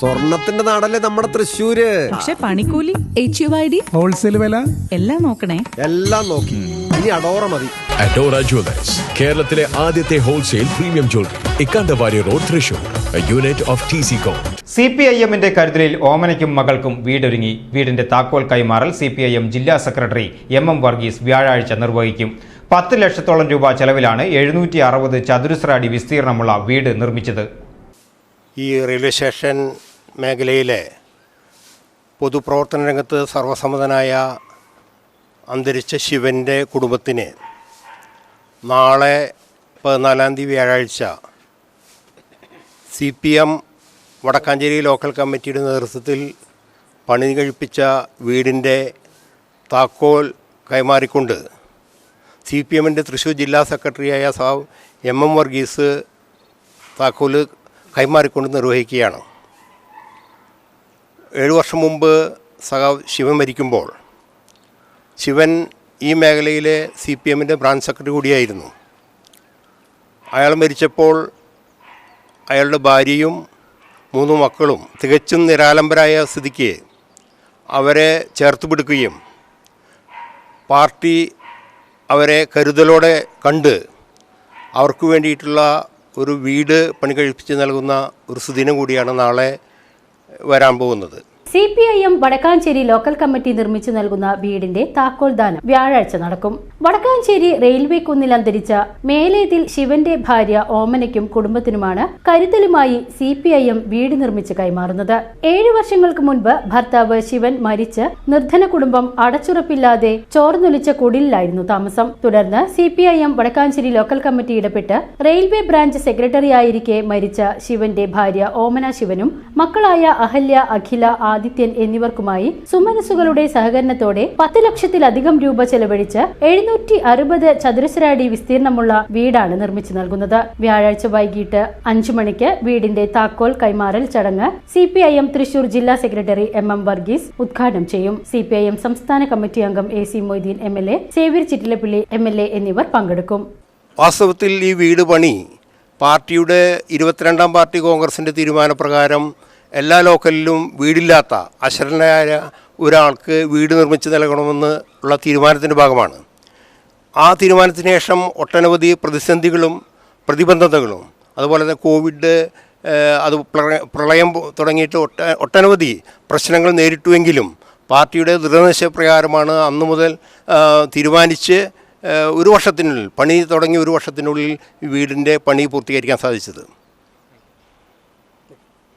സ്വർണത്തിന്റെ നാടല്ലേ നമ്മുടെ തൃശ്ശൂര്? പക്ഷെ പണിക്കൂലി H U I D wholesale വില? എല്ലാം നോക്കണേ. എല്ലാം നോക്കി. ഇനി അടോറ മതി. അഡോറ ജ്വല്ലേഴ്സ് കേരളത്തിലെ ആദ്യത്തെ wholesale premium jewellery Ikkandavari road Thrissur. Unit of T C com C P I എമ്മിന്റെ കരുതലിൽ ഓമനയ്ക്കും മകൾക്കും വീടൊരുങ്ങി. വീടിന്റെ താക്കോൽ കൈമാറൽ സി പി ഐ എം ജില്ലാ സെക്രട്ടറി എം എം വർഗീസ് വ്യാഴാഴ്ച നിർവഹിക്കും. പത്ത് ലക്ഷത്തോളം രൂപ ചെലവിലാണ് എഴുന്നൂറ്റി അറുപത് ചതുരശ്ര അടി വിസ്തീർണമുള്ള വീട് നിർമ്മിച്ചത്. ഈ റെയിൽവേ സ്റ്റേഷൻ മേഖലയിലെ പൊതുപ്രവർത്തന രംഗത്ത് സർവസമ്മതനായ അന്തരിച്ച ശിവന്റെ കുടുംബത്തിന് നാളെ പതിനാലാം തീയതി വ്യാഴാഴ്ച C P M Vadakkanchery local കമ്മിറ്റിയുടെ നേതൃത്വത്തിൽ പണി കഴിപ്പിച്ച വീടിന്റെ താക്കോൽ കൈമാറിക്കൊണ്ട് സി പി എമ്മിന്റെ തൃശ്ശൂർ ജില്ലാ സെക്രട്ടറിയായ സാവ് എം എം വർഗീസ് താക്കോൽ കൈമാറിക്കൊണ്ട് നിർവഹിക്കുകയാണ്. ഏഴു വർഷം മുമ്പ് സഖാവ് ശിവൻ മരിക്കുമ്പോൾ ശിവൻ ഈ മേഖലയിലെ സി പി എമ്മിന്റെ ബ്രാഞ്ച് സെക്രട്ടറി കൂടിയായിരുന്നു. അയാൾ മരിച്ചപ്പോൾ അയാളുടെ ഭാര്യയും മൂന്ന് മക്കളും തികച്ചും നിരാലംബരായ സ്ഥിതിക്ക് അവരെ ചേർത്ത് പാർട്ടി അവരെ കരുതലോടെ കണ്ട് അവർക്ക് വേണ്ടിയിട്ടുള്ള ഒരു വീട് പണി കഴിപ്പിച്ച് നൽകുന്ന ഒരു സുദിനം കൂടിയാണ് നാളെ വരാൻ പോകുന്നത്. C P I M Vadakkanchery local committee നിർമ്മിച്ചു നൽകുന്ന വീടിന്റെ താക്കോൽ ദാനം വ്യാഴാഴ്ച നടക്കും. വടക്കാഞ്ചേരി റെയിൽവേ കുന്നിൽ അന്തരിച്ച മേലേതിൽ ശിവന്റെ ഭാര്യ ഓമനയ്ക്കും കുടുംബത്തിനുമാണ് കരുതലുമായി സി പി ഐ എം വീട് നിർമ്മിച്ച് കൈമാറുന്നത്. ഏഴു വർഷങ്ങൾക്ക് മുൻപ് ഭർത്താവ് ശിവൻ മരിച്ച് നിർധന കുടുംബം അടച്ചുറപ്പില്ലാതെ ചോർന്നൊലിച്ച കുടിലായിരുന്നു താമസം. തുടർന്ന് C P I M Vadakkanchery local committee ഇടപെട്ട് റെയിൽവേ ബ്രാഞ്ച് സെക്രട്ടറിയായിരിക്കെ മരിച്ച ശിവന്റെ ഭാര്യ ഓമന ശിവനും മക്കളായ അഹല്യ അഖില ആദിത്യൻ എന്നിവർക്കുമായി സുമനസുകളുടെ സഹകരണത്തോടെ പത്ത് ലക്ഷത്തിലധികം രൂപ ചെലവഴിച്ച് എഴുന്നൂറ്റി അറുപത് ചതുരശ്രാടി വിസ്തീർണമുള്ള വീടാണ് നിർമ്മിച്ചു നൽകുന്നത്. വ്യാഴാഴ്ച വൈകിട്ട് അഞ്ചു മണിക്ക് വീടിന്റെ താക്കോൽ കൈമാറൽ ചടങ്ങ് C P I M Thrissur ജില്ലാ സെക്രട്ടറി എം എം വർഗീസ് ഉദ്ഘാടനം ചെയ്യും. സി പി ഐ എം സംസ്ഥാന കമ്മിറ്റി അംഗം A C Moideen M L A Xavier Chittilappilly M L A എന്നിവർ പങ്കെടുക്കും. വാസ്തവത്തിൽ ഈ വീട് പണി പാർട്ടിയുടെ ഇരുപത്തിരണ്ടാം പാർട്ടി കോൺഗ്രസിന്റെ തീരുമാനപ്രകാരം എല്ലാ ലോക്കലിലും വീടില്ലാത്ത അശരണയായ ഒരാൾക്ക് വീട് നിർമ്മിച്ച് നൽകണമെന്ന് ഉള്ള തീരുമാനത്തിന്റെ ഭാഗമാണ്. ആ തീരുമാനത്തിന് ശേഷം ഒട്ടനവധി പ്രതിസന്ധികളും പ്രതിബന്ധതകളും അതുപോലെ തന്നെ കോവിഡ് അത് പ്രളയം തുടങ്ങിയിട്ട് ഒട്ട ഒട്ടനവധി പ്രശ്നങ്ങൾ നേരിട്ടുവെങ്കിലും പാർട്ടിയുടെ ദൃഢനിശ്ചയപ്രകാരമാണ് അന്നു മുതൽ തീരുമാനിച്ച് ഒരു വർഷത്തിനുള്ളിൽ പണി തുടങ്ങി ഒരു വർഷത്തിനുള്ളിൽ വീടിന്റെ പണി പൂർത്തീകരിക്കാൻ സാധിച്ചത്.